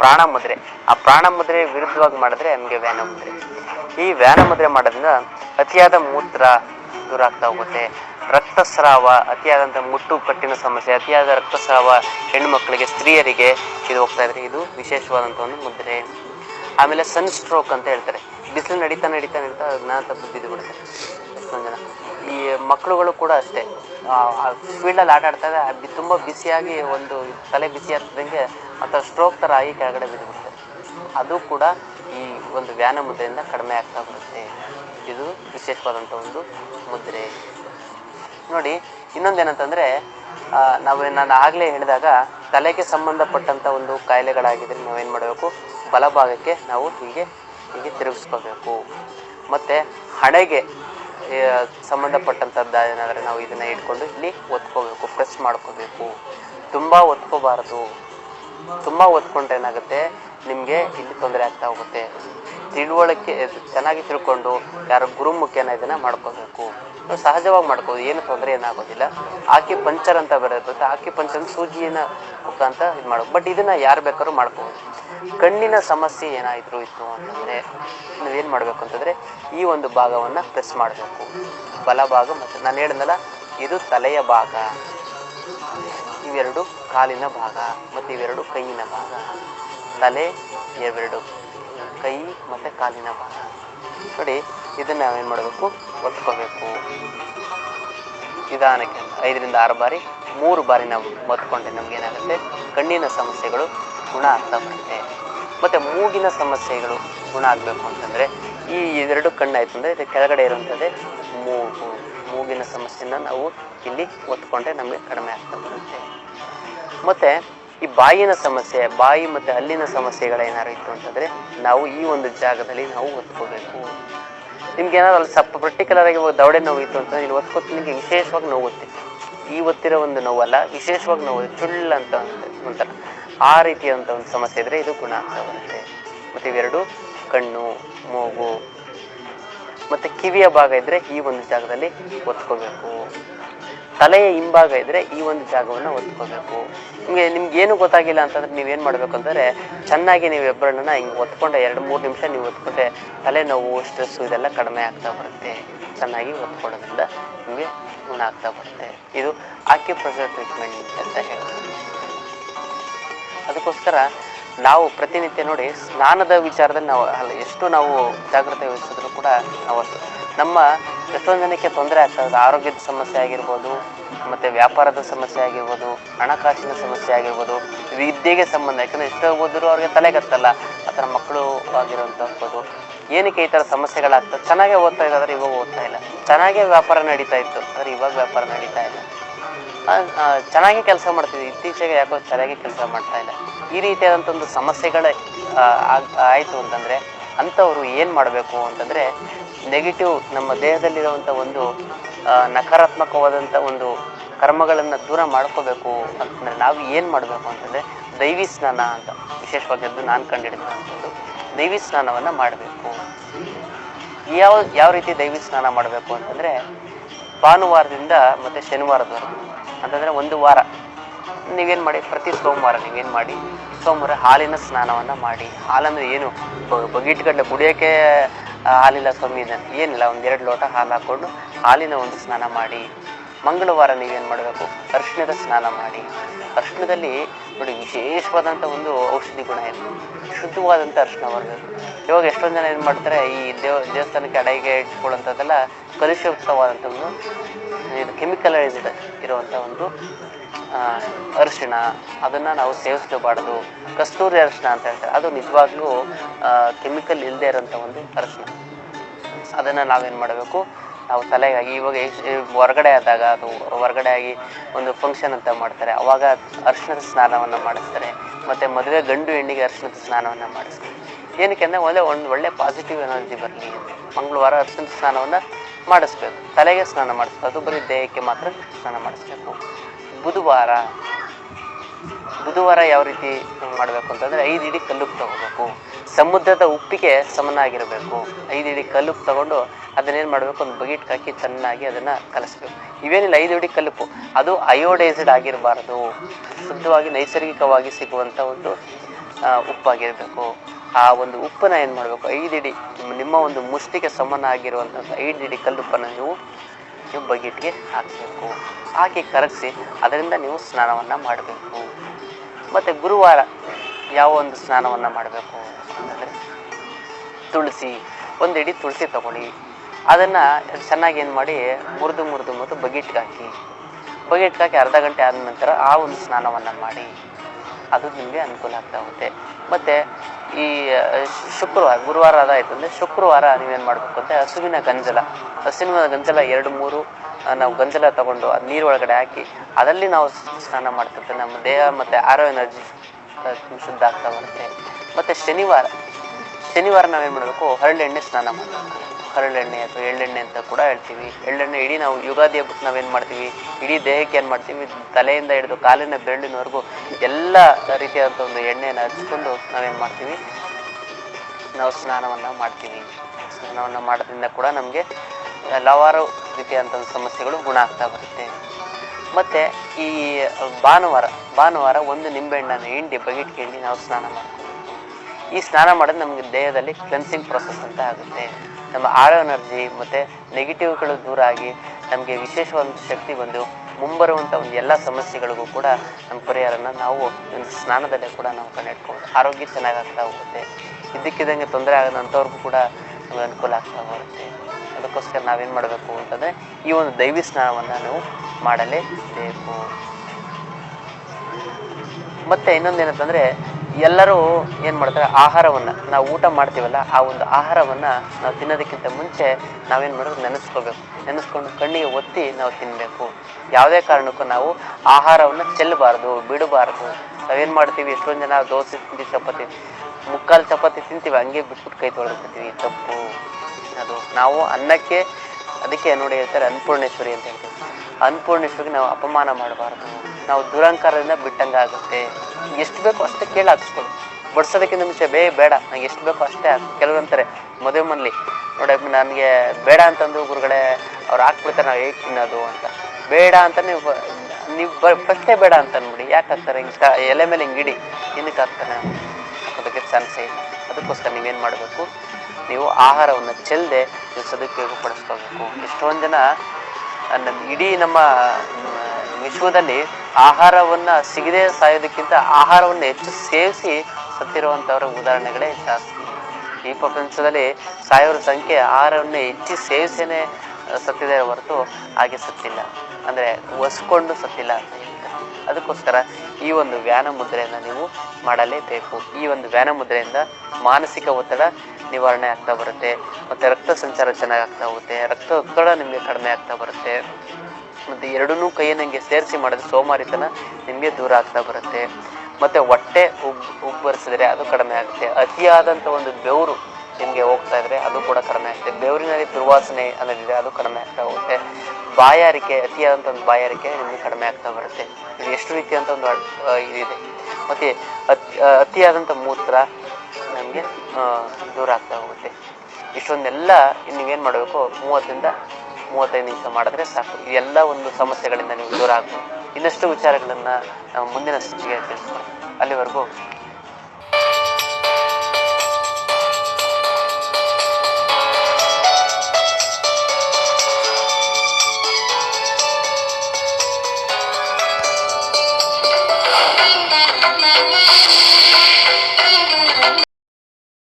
ಪ್ರಾಣ ಮುದ್ರೆ ಆ ಪ್ರಾಣ ಮುದ್ರೆ ವಿರುದ್ಧವಾಗಿ ಮಾಡಿದ್ರೆ ನಮಗೆ ವ್ಯಾನ ಮುದ್ರೆ ಈ ವ್ಯಾನ ಮುದ್ರೆ ಮಾಡೋದ್ರಿಂದ ಅತಿಯಾದ ಮೂತ್ರ ದೂರ ಆಗ್ತಾ ಹೋಗುತ್ತೆ. ರಕ್ತಸ್ರಾವ ಅತಿಯಾದಂಥ ಮುಟ್ಟು ಕಟ್ಟಿನ ಸಮಸ್ಯೆ, ಅತಿಯಾದ ರಕ್ತಸ್ರಾವ ಹೆಣ್ಣು ಮಕ್ಕಳಿಗೆ, ಸ್ತ್ರೀಯರಿಗೆ ಇದು ಹೋಗ್ತಾ ಇದ್ರೆ ಇದು ವಿಶೇಷವಾದಂಥ ಒಂದು ಮುದ್ರೆ. ಆಮೇಲೆ ಸನ್ ಸ್ಟ್ರೋಕ್ ಅಂತ ಹೇಳ್ತಾರೆ. ಬಿಸಿಲು ನಡೀತಾ ನಡೀತಾ ನಡೀತಾ ಅದನ್ನ ಬಿದ್ದು ಬಿಡುತ್ತೆ. ಮಕ್ಕಳುಗಳು ಕೂಡ ಅಷ್ಟೇ. ಫೀಲ್ಡಲ್ಲಿ ಆಟ ಆಡ್ತಾ ಇದ್ರೆ ಬಿ- ತುಂಬ ಬಿಸಿಯಾಗಿ ಒಂದು ತಲೆ ಬಿಸಿ ಆಗ್ತದಂಗೆ ಅಥವಾ ಸ್ಟ್ರೋಕ್ ಥರ ಆಗಿ ಕೆಳಗಡೆ ಬಿದ್ದುಬಿಡುತ್ತೆ. ಅದು ಕೂಡ ಈ ಒಂದು ವ್ಯಾನ ಮುದ್ರೆಯಿಂದ ಕಡಿಮೆ ಆಗ್ತಾ ಬರುತ್ತೆ ಇದು ವಿಶೇಷವಾದಂಥ ಒಂದು ಮುದ್ರೆ. ನೋಡಿ, ಇನ್ನೊಂದೇನಂತಂದರೆ ನಾವು ನಾನು ಆಗಲೇ ಹೇಳಿದಾಗ ತಲೆಗೆ ಸಂಬಂಧಪಟ್ಟಂಥ ಒಂದು ಕಾಯಿಲೆಗಳಾಗಿದ್ದರೆ ನಾವೇನು ಮಾಡಬೇಕು? ಬಲಭಾಗಕ್ಕೆ ನಾವು ಹೀಗೆ ಹೀಗೆ ತಿರುಗಿಸ್ಕೋಬೇಕು. ಮತ್ತು ಹಣೆಗೆ ಆ, ಸಂಬಂಧಪಟ್ಟಂಥದ್ದು ಏನಾದರೆ ನಾವು ಇದನ್ನು ಇಟ್ಕೊಂಡು ಇಲ್ಲಿ ಒತ್ಕೋಬೇಕು ಪ್ರೆಸ್ ಮಾಡ್ಕೋಬೇಕು. ತುಂಬ ಒತ್ಕೋಬಾರದು. ತುಂಬ ಒತ್ಕೊಂಡ್ರೆ ಏನಾಗುತ್ತೆ? ನಿಮಗೆ ಇಲ್ಲಿ ತೊಂದರೆ ಆಗ್ತಾ ಹೋಗುತ್ತೆ. ತಿಳುವಳಿಕೆ ಚೆನ್ನಾಗಿ ತಿಳ್ಕೊಂಡು ಯಾರು ಗುರುಮುಖೇನ ಇದನ್ನು ಮಾಡ್ಕೋಬೇಕು. ಸಹಜವಾಗಿ ಮಾಡ್ಕೋದು ಏನು ತೊಂದರೆ ಏನಾಗೋದಿಲ್ಲ. ಆಕಿ ಪಂಚರ್ ಅಂತ ಬರುತ್ತೆ ಆಕಿ ಪಂಚರ್ ಸೂಜಿಯನ್ನು ಮುಖಾಂತರ ಇದು ಮಾಡೋದು ಬಟ್ ಇದನ್ನು ಯಾರು ಬೇಕಾದ್ರೂ ಮಾಡ್ಕೋಬೋದು. ಕಣ್ಣಿನ ಸಮಸ್ಯೆ ಏನಾದರೂ ಇತ್ತು ಅಂತಂದರೆ ನಾವೇನು ಮಾಡಬೇಕು ಅಂತಂದರೆ ಈ ಒಂದು ಭಾಗವನ್ನು ಪ್ರೆಸ್ ಮಾಡಬೇಕು. ಬಲಭಾಗ ಮತ್ತು ನಾನು ಹೇಳಿದ್ನಲ್ಲ, ಇದು ತಲೆಯ ಭಾಗ. ಇವೆರಡು ಕಾಲಿನ ಭಾಗ ಮತ್ತು ಇವೆರಡು ಕೈಯಿನ ಭಾಗ. ತಲೆ ಇವೆರಡು, ಕೈ ಮತ್ತು ಕಾಲಿನ ಭಾಗ. ನೋಡಿ, ಇದನ್ನು ನಾವೇನು ಮಾಡಬೇಕು? ಒತ್ಕೋಬೇಕು. ನಿಧಾನಕ್ಕೆ, ಐದರಿಂದ ಆರು ಬಾರಿ, ಮೂರು ಬಾರಿ ನಾವು ಒತ್ಕೊಂಡ್ರೆ ನಮಗೇನಾಗುತ್ತೆ ಕಣ್ಣಿನ ಸಮಸ್ಯೆಗಳು ಗುಣ ಆಗ್ತಾ ಬರುತ್ತೆ ಮತ್ತು ಮೂಗಿನ ಸಮಸ್ಯೆಗಳು ಗುಣ ಆಗಬೇಕು ಅಂತಂದರೆ ಈ ಎರಡು ಕಣ್ಣಾಯ್ತು ಅಂದರೆ ಇದು ಕೆಳಗಡೆ ಇರುವಂಥದ್ದೇ ಮೂಗು. ಮೂಗಿನ ಸಮಸ್ಯೆನ ನಾವು ಇಲ್ಲಿ ಒತ್ಕೊಂಡ್ರೆ ನಮಗೆ ಕಡಿಮೆ ಆಗ್ತಾ ಬರುತ್ತೆ. ಮತ್ತು ಈ ಬಾಯಿನ ಸಮಸ್ಯೆ, ಬಾಯಿ ಮತ್ತು ಅಲ್ಲಿನ ಸಮಸ್ಯೆಗಳೇನಾದ್ರು ಇತ್ತು ಅಂತಂದರೆ ನಾವು ಈ ಒಂದು ಜಾಗದಲ್ಲಿ ನಾವು ಒತ್ಕೋಬೇಕು. ನಿಮ್ಗೆ ಏನಾದ್ರು ಅಲ್ಲಿ ಸ್ವಲ್ಪ ಪರ್ಟಿಕ್ಯುಲರ್ ಆಗಿ ದವಡೆ ನೋವು ಇತ್ತು ಅಂತಂದ್ರೆ ಇಲ್ಲಿ ಒತ್ಕೊತ ನಿಮಗೆ ವಿಶೇಷವಾಗಿ ನೋವುತ್ತೆ ಈ ಒತ್ತಿರೋ ಒಂದು ನೋವಲ್ಲ, ವಿಶೇಷವಾಗಿ ನೋವು, ಚುಳ್ಳ ಅಂತ ಒಂಥರ. ಆ ರೀತಿಯಾದಂಥ ಒಂದು ಸಮಸ್ಯೆ ಇದ್ದರೆ ಇದು ಗುಣ ಆಗ್ತಾ ಬರುತ್ತೆ. ಮತ್ತು ಇವೆರಡು, ಕಣ್ಣು, ಮೂಗು, ಮತ್ತು ಕಿವಿಯ ಭಾಗ ಇದ್ದರೆ ಈ ಒಂದು ಜಾಗದಲ್ಲಿ ಒತ್ಕೋಬೇಕು. ತಲೆಯ ಹಿಂಭಾಗ ಇದ್ದರೆ ಈ ಒಂದು ಜಾಗವನ್ನು ಒತ್ಕೋಬೇಕು. ನಿಮಗೆ, ನಿಮ್ಗೆ ಏನು ಗೊತ್ತಾಗಿಲ್ಲ ಅಂತಂದ್ರೆ ನೀವೇನು ಮಾಡಬೇಕು ಅಂತಂದರೆ ಚೆನ್ನಾಗಿ ನೀವು ಎಬ್ಬರನ್ನ ಹಿಂಗೆ ಒತ್ಕೊಂಡೆ, ಎರಡು, ಮೂರು ನಿಮಿಷ ನೀವು ಒತ್ಕೊಂಡೆ ತಲೆನೋವು ಸ್ಟ್ರೆಸ್ಸು ಇದೆಲ್ಲ ಕಡಿಮೆ ಆಗ್ತಾ ಬರುತ್ತೆ. ಚೆನ್ನಾಗಿ ಒತ್ಕೊಳ್ಳೋದ್ರಿಂದ ನಿಮಗೆ ಗುಣ ಆಗ್ತಾ ಬರುತ್ತೆ. ಇದು ಆಕ್ಯುಪ್ರೆಷರ್ ಟ್ರೀಟ್ಮೆಂಟ್ ಅಂತ ಹೇಳ್ತಾರೆ ಅದಕ್ಕೋಸ್ಕರ ನಾವು ಪ್ರತಿನಿತ್ಯ ನೋಡಿ ಸ್ನಾನದ ವಿಚಾರದಲ್ಲಿ ನಾವು ಅಲ್ಲ, ಎಷ್ಟು ನಾವು ಜಾಗ್ರತೆ ವಹಿಸಿದ್ರು ಕೂಡ ಅವತ್ತು. ನಮ್ಮ ಎಷ್ಟೊಂದು ಜನಕ್ಕೆ ತೊಂದರೆ ಆಗ್ತದೆ ಆರೋಗ್ಯದ ಸಮಸ್ಯೆ ಆಗಿರ್ಬೋದು, ಮತ್ತು ವ್ಯಾಪಾರದ ಸಮಸ್ಯೆ ಆಗಿರ್ಬೋದು, ಹಣಕಾಸಿನ ಸಮಸ್ಯೆ ಆಗಿರ್ಬೋದು, ವಿದ್ಯೆಗೆ ಸಂಬಂಧ. ಯಾಕಂದರೆ ಎಷ್ಟೋ ಓದಿದ್ರು ಅವ್ರಿಗೆ ತಲೆಗತ್ತಲ್ಲ ಆ ಥರ ಮಕ್ಕಳು ಆಗಿರುವಂಥದ್ದು ಏನಕ್ಕೆ ಈ ಥರ ಸಮಸ್ಯೆಗಳಾಗ್ತದೆ ಚೆನ್ನಾಗೇ ಓದ್ತಾ ಇದ್ದಾದ್ರೆ ಇವಾಗ ಓದ್ತಾ ಇಲ್ಲ. ಚೆನ್ನಾಗೇ ವ್ಯಾಪಾರ ನಡೀತಾ ಇತ್ತು. ಆದರೆ ಇವಾಗ ವ್ಯಾಪಾರ ನಡೀತಾ ಇಲ್ಲ. ಚೆನ್ನಾಗಿ ಕೆಲಸ ಮಾಡ್ತಿದ್ವಿ ಇತ್ತೀಚೆಗೆ ಯಾಕೋ ಸರಿಯಾಗಿ ಕೆಲಸ ಮಾಡ್ತಾ ಇಲ್ಲ. ಈ ರೀತಿಯಾದಂಥ ಒಂದು ಸಮಸ್ಯೆಗಳೇ ಆಯಿತು ಅಂತಂದರೆ, ಅಂಥವ್ರು ಏನು ಮಾಡಬೇಕು ಅಂತಂದರೆ ನೆಗೆಟಿವ್ ನಮ್ಮ ದೇಹದಲ್ಲಿರುವಂಥ ಒಂದು ನಕಾರಾತ್ಮಕವಾದಂಥ ಒಂದು ಕರ್ಮಗಳನ್ನು ದೂರ ಮಾಡ್ಕೋಬೇಕು ಅಂತಂದರೆ ನಾವು ಏನು ಮಾಡಬೇಕು ಅಂತಂದರೆ, ದೈವಿ ಸ್ನಾನ ಅಂತ ವಿಶೇಷವಾಗಿ ಅದು ನಾನು ಕಂಡುಹಿಡಿದಂಥದ್ದು ದೈವಿ ಸ್ನಾನವನ್ನು ಮಾಡಬೇಕು. ಯಾವ ಯಾವ ರೀತಿ ದೈವಿ ಸ್ನಾನ ಮಾಡಬೇಕು ಅಂತಂದರೆ, ಭಾನುವಾರದಿಂದ ಮತ್ತು ಶನಿವಾರದವರೆಗೂ. ಅಂತಂದರೆ ಒಂದು ವಾರ. ನೀವೇನು ಮಾಡಿ? ಪ್ರತಿ ಸೋಮವಾರ ನೀವೇನು ಮಾಡಿ? ಸೋಮವಾರ ಹಾಲಿನ ಸ್ನಾನವನ್ನು ಮಾಡಿ. ಹಾಲನ್ನು ಏನು ಬ- ಬಗೀಟ್ಗಟ್ಟಲೆ ಕುಡಿಯೋಕ್ಕೆ ಹಾಲಿಲ್ಲ ಸ್ವಾಮಿ ಏನಿಲ್ಲ, ಒಂದೆರಡು ಲೋಟ ಹಾಲು ಹಾಕ್ಕೊಂಡು ಹಾಲಿನ ಒಂದು ಸ್ನಾನ ಮಾಡಿ. ಮಂಗಳವಾರ ನೀವೇನು ಮಾಡಬೇಕು? ಅರಿಶಿಣದ ಸ್ನಾನ ಮಾಡಿ. ಅರ್ಶಿಣದಲ್ಲಿ ನೋಡಿ ವಿಶೇಷವಾದಂಥ ಒಂದು ಔಷಧಿ ಗುಣ ಇದೆ. ಶುದ್ಧವಾದಂಥ ಅರಿಶಿಣ ಬರಬೇಕು ಇವಾಗ ಎಷ್ಟೊಂದು ಜನ ಏನು ಮಾಡ್ತಾರೆ, ಈ ದೇವ, ದೇವಸ್ಥಾನಕ್ಕೆ ಅಡಿಗೆ ಇಟ್ಕೊಳ್ಳೋಂಥದ್ದೆಲ್ಲ ಕಲುಷಿತವಾದಂಥ ಒಂದು ಇದು ಕೆಮಿಕಲೈಸ್ಡ್ ಇರುವಂಥ ಒಂದು ಅರಿಶಿಣ, ಅದನ್ನು ನಾವು ಸೇವಿಸಬಾರ್ದು ಕಸ್ತೂರಿ ಅರಿಶಿಣ ಅಂತ ಹೇಳ್ತಾರೆ. ಅದು ನಿಜವಾಗ್ಲೂ ಕೆಮಿಕಲ್ ಇಲ್ಲದೆ ಇರೋಂಥ ಒಂದು ಅರಿಶಿಣ. ಅದನ್ನು ನಾವೇನು ಮಾಡಬೇಕು? ನಾವು ತಲೆಗಾಗಿ ಇವಾಗ ಹೊರಗಡೆ ಆದಾಗ, ಅದು ಹೊರಗಡೆ ಆಗಿ ಒಂದು ಫಂಕ್ಷನ್ ಅಂತ ಮಾಡ್ತಾರೆ. ಅವಾಗ ಅರಿಶಿಣದ ಸ್ನಾನವನ್ನು ಮಾಡಿಸ್ತಾರೆ. ಮತ್ತು ಮದುವೆ ಗಂಡು ಹೆಣ್ಣಿಗೆ ಅರಿಶಿಣದ ಸ್ನಾನವನ್ನು ಮಾಡಿಸ್ತಾರೆ. ಏನಕ್ಕೆ ಅಂದರೆ ಒಳ್ಳೆ ಒಂದು ಒಳ್ಳೆ ಪಾಸಿಟಿವ್ ಎನರ್ಜಿ ಬರಲಿ ಮಂಗಳವಾರ ಅರಿಶಿಣದ ಸ್ನಾನವನ್ನು ಮಾಡಿಸ್ಬೇಕು. ತಲೆಗೆ ಸ್ನಾನ ಮಾಡಿಸ್ಬೇಕು. ಅದು ಬರೀ ದೇಹಕ್ಕೆ ಮಾತ್ರ ಸ್ನಾನ ಮಾಡಿಸ್ಬೇಕು. ಬುಧವಾರ ಬುಧವಾರ ಯಾವ ರೀತಿ ಮಾಡಬೇಕು ಅಂತಂದರೆ ಐದು ಇಡೀ ಕಲ್ಲುಪ್ಪು ತಗೋಬೇಕು. ಸಮುದ್ರದ ಉಪ್ಪಿಗೆ ಸಮನಾಗಿರಬೇಕು. ಐದು ಇಡಿ ಕಲ್ಲುಪ್ಪು ತಗೊಂಡು ಅದನ್ನೇನು ಮಾಡಬೇಕು? ಒಂದು ಬಗೆಟ್ಗೆ ಹಾಕಿ ಚೆನ್ನಾಗಿ ಅದನ್ನು ಕಲಿಸ್ಬೇಕು. ಇವೇನಿಲ್ಲ, ಐದು ಇಡಿ ಕಲ್ಲುಪ್ಪು. ಅದು ಅಯೋಡೈಸ್ಡ್ ಆಗಿರಬಾರ್ದು. ಶುದ್ಧವಾಗಿ, ನೈಸರ್ಗಿಕವಾಗಿ ಸಿಗುವಂಥ ಒಂದು ಉಪ್ಪಾಗಿರಬೇಕು. ಆ ಒಂದು ಉಪ್ಪನ್ನು ಏನು ಮಾಡಬೇಕು? ಐದು ಇಡಿ ನಿಮ್ಮ- ಒಂದು ಮುಷ್ಟಿಗೆ ಸಮಾನ ಆಗಿರುವಂಥ ಐದು ಇಡಿ ಕಲ್ಲುಪ್ಪನ್ನು ನೀವು ನೀವು ಬಗೆಟ್ಗೆ ಹಾಕಬೇಕು. ಹಾಕಿ ಕರಗಿಸಿ, ಅದರಿಂದ ನೀವು ಸ್ನಾನವನ್ನು ಮಾಡಬೇಕು. ಮತ್ತು ಗುರುವಾರ ಯಾವ ಒಂದು ಸ್ನಾನವನ್ನು ಮಾಡಬೇಕು ಅಂತಂದರೆ ತುಳಸಿ, ಒಂದು ಇಡೀ ತುಳಸಿ ತಗೊಳ್ಳಿ. ಅದನ್ನು ಚೆನ್ನಾಗಿ ಏನು ಮಾಡಿ, ಮುರಿದು ಮುರಿದು ಮತ್ತು ಬಗೆಟ್ಗೆ ಹಾಕಿ ಬಗೆಟ್ಗೆ ಹಾಕಿ ಅರ್ಧ ಗಂಟೆ ಆದ ನಂತರ ಆ ಒಂದು ಸ್ನಾನವನ್ನು ಮಾಡಿ. ಅದು ನಿಮಗೆ ಅನುಕೂಲ ಆಗ್ತಾ ಹೋಗುತ್ತೆ. ಮತ್ತು ಈ ಶುಕ್ರವಾರ, ಗುರುವಾರ ಅದಾಯಿತು ಅಂದರೆ ಶುಕ್ರವಾರ ನೀವೇನು ಮಾಡಬೇಕು ಅಂದರೆ ಹಸುವಿನ ಗಂಜಲ. ಹಸುವಿನ ಗಂಜಲ ಎರಡು, ಮೂರು ನಾವು ಗಂಜಲ ತಗೊಂಡು ಅದು ಒಳಗಡೆ ಹಾಕಿ ಅದರಲ್ಲಿ ನಾವು ಸ್ನಾನ ಮಾಡ್ತಿರ್ತೀವಿ ನಮ್ಮ ದೇಹ ಮತ್ತು ಆರೋ ಎನರ್ಜಿ ಶುದ್ಧ ಆಗ್ತಾ ಬರುತ್ತೆ ಮತ್ತು ಶನಿವಾರ ಶನಿವಾರ ನಾವೇನು ಮಾಡಬೇಕು? ಹರಳೆಣ್ಣೆ ಸ್ನಾನ ಮಾಡಬೇಕು. ಹರಳೆಣ್ಣೆ ಅಥವಾ ಎಳ್ಳೆಣ್ಣೆ ಅಂತ ಕೂಡ ಹೇಳ್ತೀವಿ. ಎಳ್ಳೆಣ್ಣೆ ಇಡೀ ನಾವು ಯುಗಾದಿ ಹಬ್ಬಕ್ಕೆ ನಾವೇನು ಮಾಡ್ತೀವಿ? ಇಡೀ ದೇಹಕ್ಕೆ ಏನು ಮಾಡ್ತೀವಿ? ತಲೆಯಿಂದ ಹಿಡಿದು ಕಾಲಿನ ಬೆರಳಿನವರೆಗೂ ಎಲ್ಲ ರೀತಿಯಾದಂಥ ಒಂದು ಎಣ್ಣೆಯನ್ನು ಹಚ್ಕೊಂಡು ನಾವೇನು ಮಾಡ್ತೀವಿ? ನಾವು ಸ್ನಾನವನ್ನು ಮಾಡ್ತೀವಿ. ಸ್ನಾನವನ್ನು ಮಾಡೋದ್ರಿಂದ ಕೂಡ ನಮಗೆ ಹಲವಾರು ರೀತಿಯಾದಂಥ ಸಮಸ್ಯೆಗಳು ಗುಣ ಆಗ್ತಾ ಬರುತ್ತೆ. ಮತ್ತು ಈ ಭಾನುವಾರ ಭಾನುವಾರ ಒಂದು ನಿಂಬೆಹಣ್ಣನ್ನು ಹಿಂಡಿ ಬಗೆಟ್ಗೆ ಹಿಂಡಿ ನಾವು ಸ್ನಾನ ಮಾಡ್ತೀವಿ ಈ ಸ್ನಾನ ಮಾಡೋದು ನಮಗೆ ದೇಹದಲ್ಲಿ ಕ್ಲೆನ್ಸಿಂಗ್ ಪ್ರೊಸೆಸ್ ಅಂತ ಆಗುತ್ತೆ. ನಮ್ಮ ಆರೋ ಎನರ್ಜಿ ಮತ್ತು ನೆಗೆಟಿವ್ಗಳು ದೂರ ಆಗಿ ನಮಗೆ ವಿಶೇಷವಾದ ಶಕ್ತಿ ಬಂದು ಮುಂಬರುವಂಥ ಒಂದು ಎಲ್ಲ ಸಮಸ್ಯೆಗಳಿಗೂ ಕೂಡ ನಮ್ಮ ಪರಿಹಾರನ ನಾವು ಒಂದು ಸ್ನಾನದಲ್ಲೇ ಕೂಡ ನಾವು ಕಂಡಿಡ್ಬೋದು ಆರೋಗ್ಯ ಚೆನ್ನಾಗಾಗ್ತಾ ಹೋಗುತ್ತೆ. ಇದ್ದಕ್ಕಿದ್ದಂಗೆ ತೊಂದರೆ ಆಗದಂಥವ್ರಿಗೂ ಕೂಡ ನಮಗೆ ಅನುಕೂಲ ಆಗ್ತಾ ಹೋಗುತ್ತೆ. ಅದಕ್ಕೋಸ್ಕರ ನಾವೇನು ಮಾಡಬೇಕು ಅಂತಂದರೆ ಈ ಒಂದು ದೈವಿ ಸ್ನಾನವನ್ನು ನಾವು ಮಾಡಲೇಬೇಕು. ಮತ್ತು ಇನ್ನೊಂದು ಏನಂತಂದರೆ ಎಲ್ಲರೂ ಏನು ಮಾಡ್ತಾರೆ, ಆಹಾರವನ್ನು ನಾವು ಊಟ ಮಾಡ್ತೀವಲ್ಲ, ಆ ಒಂದು ಆಹಾರವನ್ನು ನಾವು ತಿನ್ನೋದಕ್ಕಿಂತ ಮುಂಚೆ ನಾವೇನು ಮಾಡೋದು, ನೆನೆಸ್ಕೋಬೇಕು. ನೆನೆಸ್ಕೊಂಡು ಕಣ್ಣಿಗೆ ಒತ್ತಿ ನಾವು ತಿನ್ನಬೇಕು ಯಾವುದೇ ಕಾರಣಕ್ಕೂ ನಾವು ಆಹಾರವನ್ನು ಚೆಲ್ಲಬಾರ್ದು, ಬಿಡಬಾರ್ದು. ನಾವೇನು ಮಾಡ್ತೀವಿ, ಎಷ್ಟೊಂದು ಜನ ದೋಸೆ ತಿಂತೀವಿ, ಚಪಾತಿ, ಮುಕ್ಕಾಲು ಚಪಾತಿ ತಿಂತೀವಿ, ಹಂಗೆ ಬಿಟ್ಬಿಟ್ಟು ಕೈ ತೊಳ್ಕೊತೀವಿ ತಪ್ಪು. ಅದು ನಾವು ಅನ್ನಕ್ಕೆ, ಅದಕ್ಕೆ ನೋಡಿ ಹೇಳ್ತಾರೆ ಅನ್ನಪೂರ್ಣೇಶ್ವರಿ ಅಂತ ಹೇಳ್ತೀವಿ ಅನ್ನಪೂರ್ಣೇಶ್ವರಿಗೆ ನಾವು ಅಪಮಾನ ಮಾಡಬಾರ್ದು. ನಾವು ದುರಂಕಾರದಿಂದ ಬಿಟ್ಟಂಗೆ ಆಗುತ್ತೆ ಎಷ್ಟು ಬೇಕೋ ಅಷ್ಟೇ ಕೇಳಿ ಹಾಕಿಸ್ಕೊಳ್ಳಿ ಬಡ್ಸೋದಕ್ಕಿಂತ ಮುಂಚೆ, ಬೇ, ಬೇಡ, ನಂಗೆ ಎಷ್ಟು ಬೇಕೋ ಅಷ್ಟೇ ಹಾಕಿ. ಕೆಲವರು ಅಂತಾರೆ, ಮದುವೆ ಮನೇಲಿ ನೋಡಕ್ಕೆ ನನಗೆ ಬೇಡ ಅಂತಂದು ಗುರುಗಳೇ, ಅವ್ರು ಹಾಕ್ಬಿಡ್ತಾರೆ, ನಾವು ಹೇಗೆ ತಿನ್ನೋದು ಅಂತ. ಬೇಡ ಅಂತ ನೀವು ನೀವು ಬ ಫಸ್ಟೇ ಬೇಡ ಅಂತ ಅಂದ್ಬಿಡಿ. ಯಾಕೆ ಹಾಕ್ತಾರೆ? ಹಿಂಗೆ ಎಲೆ ಮೇಲೆ ಹಿಂಗೆ ಇಡಿ. ಹಿಂದಕ್ಕೆ ಹಾಕ್ತಾನೆ ಅದಕ್ಕೆ ಚಾನ್ಸೇ ಇಲ್ಲ. ಅದಕ್ಕೋಸ್ಕರ ನೀವೇನು ಮಾಡಬೇಕು? ನೀವು ಆಹಾರವನ್ನು ಚೆಲ್ಲದೆ ನೀವು ಸದುಪಯೋಗ ಪಡಿಸ್ಕೋಬೇಕು ಎಷ್ಟೊಂದು ಜನ ನಮ್ಮ ಇಡೀ ನಮ್ಮ ವಿಶ್ವದಲ್ಲಿ ಆಹಾರವನ್ನು ಸಿಗದೆ ಸಾಯೋದಕ್ಕಿಂತ ಆಹಾರವನ್ನು ಹೆಚ್ಚು ಸೇವಿಸಿ ಸತ್ತಿರುವಂಥವರ ಉದಾಹರಣೆಗಳೇ ಜಾಸ್ತಿ. ಈ ಪ್ರಪಂಚದಲ್ಲಿ ಸಾಯೋರ ಸಂಖ್ಯೆ ಆಹಾರವನ್ನು ಹೆಚ್ಚು ಸೇವಿಸೇನೆ ಸತ್ತಿದೆ ಹೊರತು ಹಾಗೆ ಸತ್ತಿಲ್ಲ. ಅಂದರೆ ಒಸ್ಕೊಂಡು ಸತ್ತಿಲ್ಲ ಅದಕ್ಕೋಸ್ಕರ ಈ ಒಂದು ವ್ಯಾನ ಮುದ್ರೆಯನ್ನು ನೀವು ಮಾಡಲೇಬೇಕು. ಈ ಒಂದು ವ್ಯಾನ ಮುದ್ರೆಯಿಂದ ಮಾನಸಿಕ ಒತ್ತಡ ನಿವಾರಣೆ ಆಗ್ತಾ ಬರುತ್ತೆ. ಮತ್ತು ರಕ್ತ ಸಂಚಾರ ಚೆನ್ನಾಗಿ ಆಗ್ತಾ ಹೋಗುತ್ತೆ. ರಕ್ತ ಒತ್ತಡ ನಿಮಗೆ ಕಡಿಮೆ ಆಗ್ತಾ ಬರುತ್ತೆ. ಮತ್ತು ಎರಡನ್ನೂ ಕೈಯನ್ನಂಗೆ ಸೇರಿಸಿ ಮಾಡಿದ್ರೆ ಸೋಮಾರಿತನ ನಿಮಗೆ ದೂರ ಆಗ್ತಾ ಬರುತ್ತೆ. ಮತ್ತು ಹೊಟ್ಟೆ ಉಬ್, ಉಬ್ಬರಿಸಿದ್ರೆ ಅದು ಕಡಿಮೆ ಆಗುತ್ತೆ. ಅತಿಯಾದಂಥ ಒಂದು ಬೆವರು ನಿಮಗೆ ಹೋಗ್ತಾ ಇದ್ರೆ ಅದು ಕೂಡ ಕಡಿಮೆ ಆಗುತ್ತೆ. ಬೆವರಿನಲ್ಲಿ ದುರ್ವಾಸನೆ ಅನ್ನೋದಿದೆ, ಅದು ಕಡಿಮೆ ಆಗ್ತಾ ಹೋಗುತ್ತೆ. ಬಾಯಾರಿಕೆ, ಅತಿಯಾದಂಥ ಒಂದು ಬಾಯಾರಿಕೆ ನಿಮಗೆ ಕಡಿಮೆ ಆಗ್ತಾ ಬರುತ್ತೆ. ಇದು ಎಷ್ಟು ರೀತಿಯಂಥ ಒಂದು ಇದಿದೆ. ಮತ್ತು ಅತಿ ಅತಿಯಾದಂಥ ಮೂತ್ರ ನಮಗೆ ದೂರ ಆಗ್ತಾ ಹೋಗುತ್ತೆ. ಇಷ್ಟೊಂದೆಲ್ಲ ನೀವೇನು ಮಾಡಬೇಕು? ಮೂವತ್ತರಿಂದ ಮೂವತ್ತೈದು ನಿಮಿಷ ಮಾಡಿದ್ರೆ ಸಾಕು. ಎಲ್ಲ ಒಂದು ಸಮಸ್ಯೆಗಳಿಂದ ನೀವು ದೂರ ಆಗ್ಬೋದು. ಇನ್ನಷ್ಟು ವಿಚಾರಗಳನ್ನು ನಾವು ಮುಂದಿನ ಸೂಚಿಗೆ ತಿಳಿಸ್ಕೊಡ್ತೀವಿ ಅಲ್ಲಿವರೆಗೂ